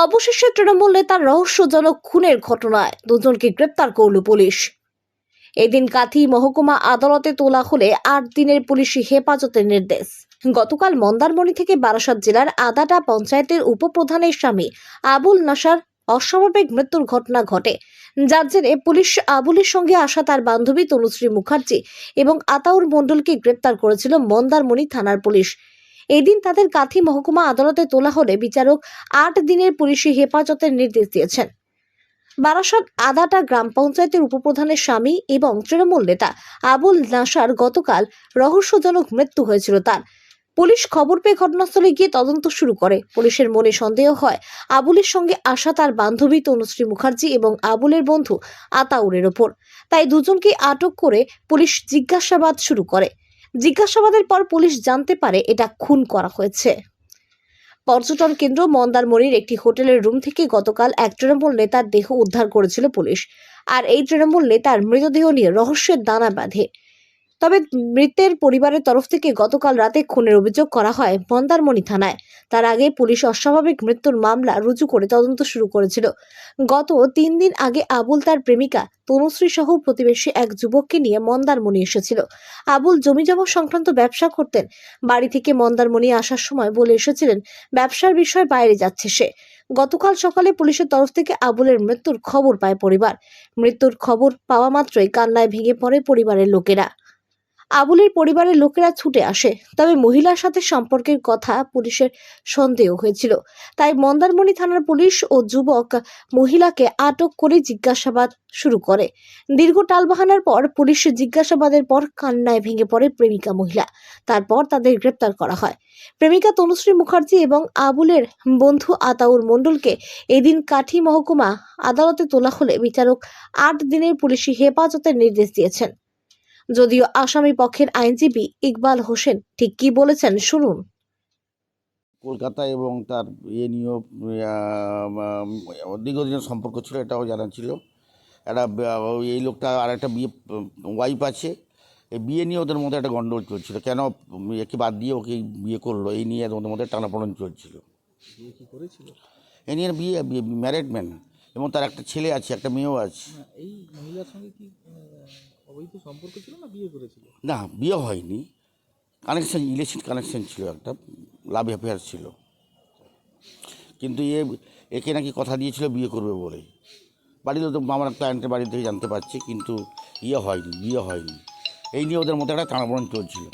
অবশেষে তৃণমূল নেতার রহস্যজনক খুনের ঘটনায় দুজনকে গ্রেপ্তার করল পুলিশ। এদিন কাথি মহকুমা আদালতে তোলা হলে আট দিনের পুলিশি হেফাজতের নির্দেশ। গতকাল মন্দারমণি থেকে বারাসাত জেলার আদাটা পঞ্চায়েতের উপপ্রধানের স্বামী আবুল নাসার অস্বাভাবিক মৃত্যুর ঘটনা ঘটে। যার জেরে পুলিশ আবুলের সঙ্গে আসা তার বান্ধবী তনুশ্রী মুখার্জি এবং আতাউর মণ্ডলকে গ্রেপ্তার করেছিল মন্দারমণি থানার পুলিশ। এদিন তাদের কাথি মহকুমা আদালতে তোলা হলে বিচারক আট দিনের পুলিশি হেফাজতের নির্দেশ দিয়েছেন। বারাসত আদাটা গ্রাম পঞ্চায়েতের উপপ্রধানের স্বামী এবং তৃণমূল নেতা আবুল নাসার গতকাল রহস্যজনক মৃত্যু হয়েছিল তার। পুলিশ খবর পেয়ে ঘটনাস্থলে গিয়ে তদন্ত শুরু করে। পুলিশের মনে সন্দেহ হয়, আবুলের সঙ্গে আসা তার বান্ধবী তনুশ্রী মুখার্জি এবং আবুলের বন্ধু আতাউরের ওপর। তাই দুজনকে আটক করে পুলিশ জিজ্ঞাসাবাদ শুরু করে। জিজ্ঞাসাবাদের পর পুলিশ জানতে পারে এটা খুন করা হয়েছে। পর্যটন কেন্দ্র মন্দারমণির একটি হোটেলের রুম থেকে গতকাল এক তৃণমূল নেতার দেহ উদ্ধার করেছিল পুলিশ। আর এই তৃণমূল নেতার মৃতদেহ নিয়ে রহস্যের দানা বাঁধে। তবে মৃতের পরিবারের তরফ থেকে গতকাল রাতে খুনের অভিযোগ করা হয় মন্দারমণি থানায়। তার আগে পুলিশ অস্বাভাবিক মৃত্যুর মামলা রুজু করে তদন্ত শুরু করেছিল। গত তিন দিন আগে আবুল তার প্রেমিকা তনুশ্রী সহ প্রতিবেশী এক যুবককে নিয়ে মন্দারমণি এসেছিল। আবুল জমি জমা সংক্রান্ত ব্যবসা করতেন। বাড়ি থেকে মন্দারমণি আসার সময় বলে এসেছিলেন, ব্যবসার বিষয় বাইরে যাচ্ছে সে। গতকাল সকালে পুলিশের তরফ থেকে আবুলের মৃত্যুর খবর পায় পরিবার। মৃত্যুর খবর পাওয়া মাত্রই কান্নায় ভেঙে পড়ে পরিবারের লোকেরা। আবুলের পরিবারের লোকেরা ছুটে আসে, তবে মহিলার সাথে সম্পর্কের কথা পুলিশের সন্দেহ হয়েছিল। তাই মন্দারমণি থানার পুলিশ ও যুবক মহিলাকে আটক করে জিজ্ঞাসাবাদ শুরু করে। দীর্ঘ টালবাহানার পর পুলিশ জিজ্ঞাসাবাদের পর কান্নায় ভেঙে পড়ে প্রেমিকা মহিলা। তারপর তাদের গ্রেপ্তার করা হয়। প্রেমিকা তনুশ্রী মুখার্জি এবং আবুলের বন্ধু আতাউর মণ্ডলকে এদিন কাঠি মহকুমা আদালতে তোলা হলে বিচারক আট দিনের পুলিশি হেফাজতের নির্দেশ দিয়েছেন। যদিও আসামি পক্ষের আইনজীবী ইকবাল হোসেন ঠিক কি বলেছেন শুনুন। কলকাতা এবং তার ইয়ে নিয়েও দীর্ঘদিনের সম্পর্ক ছিল এটাও জানা ছিল। একটা ওই এই লোকটা আর একটা বিয়ে ওয়াইফ আছে। এই বিয়ে নিয়ে ওদের মধ্যে একটা গন্ডগোল চলছিল। কেন একে বাদ দিয়ে ওকে বিয়ে করল? এই নিয়ে ওদের মধ্যে টানাপোড়েন চলছিল। বিয়ে কি করেছিল? এই নিয়ে বিয়ে ম্যারেড ম্যান এবং তার একটা ছেলে আছে একটা মেয়েও আছে। না এই মহিলার সঙ্গে কি অবৈধ সম্পর্ক ছিল না বিয়ে করেছিল? না বিয়ে হয়নি। কানেকশন ইলেকশন কানেকশন ছিল একটা লাভ অ্যাফেয়ার ছিল। কিন্তু এ একে নাকি কথা দিয়েছিল বিয়ে করবে বলে। বাড়িতে তো আমার ক্লায়েন্টের বাড়ি থেকে জানতে পারছি কিন্তু ইয়ে হয়নি বিয়ে হয়নি। এই নিয়ে ওদের মধ্যে একটা টানাপোড়েন চলছিল।